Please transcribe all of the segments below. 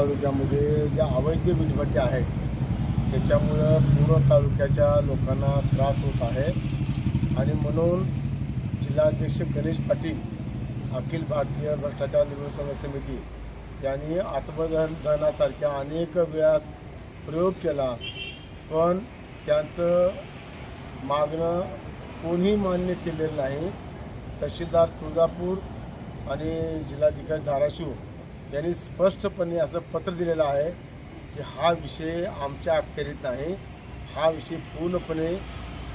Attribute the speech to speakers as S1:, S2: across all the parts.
S1: तालुक्यामध्ये ज्या अवैध वीजभट्ट्या आहेत त्याच्यामुळं पूर्ण तालुक्याच्या लोकांना त्रास होत आहे. आणि म्हणून जिल्हाध्यक्ष गणेश पाटील अखिल भारतीय भ्रष्टाचार निर्मूलन समिती यांनी आत्मदहन अनेक वेळास प्रयोग केला पण त्यांचं मागणं कोणीही मान्य केलेलं नाही. तहसीलदार तुळजापूर आणि जिल्हाधिकारी धाराशिव यांनी स्पष्टपणे असं पत्र दिलेलं आहे की हा विषय आमच्या अखत्यारीत नाही हा विषय पूर्णपणे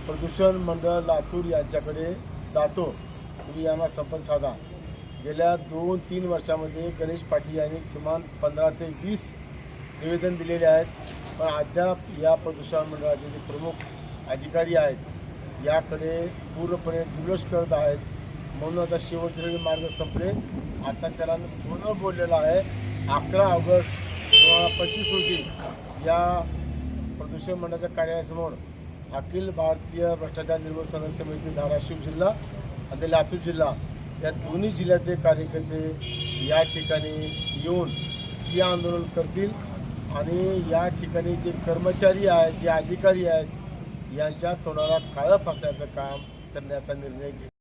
S1: प्रदूषण मंडळ लातूर यांच्याकडे जातो. तुम्ही यांना संपर्क साधा. गेल्या दोन तीन वर्षामध्ये गणेश पाटील यांनी किमान पंधरा ते वीस निवेदन दिलेले आहेत. पण अद्याप या प्रदूषण मंडळाचे जे प्रमुख अधिकारी आहेत याकडे पूर्णपणे दुर्लक्ष करत आहेत. म्हणून आता शेवटचे सगळे मार्ग संपले. आता त्याला पूर्ण बोललेलं आहे अकरा ऑगस्ट दोन हजार पंचवीस रोजी या प्रदूषण मंडळाच्या कार्यालयासमोर अखिल भारतीय भ्रष्टाचार निर्मूलन समिती धाराशिव जिल्हा आणि लातूर जिल्हा या दोन्ही जिल्ह्यातले कार्यकर्ते या ठिकाणी येऊन ती आंदोलन करतील. आणि या ठिकाणी जे कर्मचारी आहेत जे अधिकारी आहेत यांच्या तोंडाला काळं फासण्याचं काम करण्याचा निर्णय घेतला.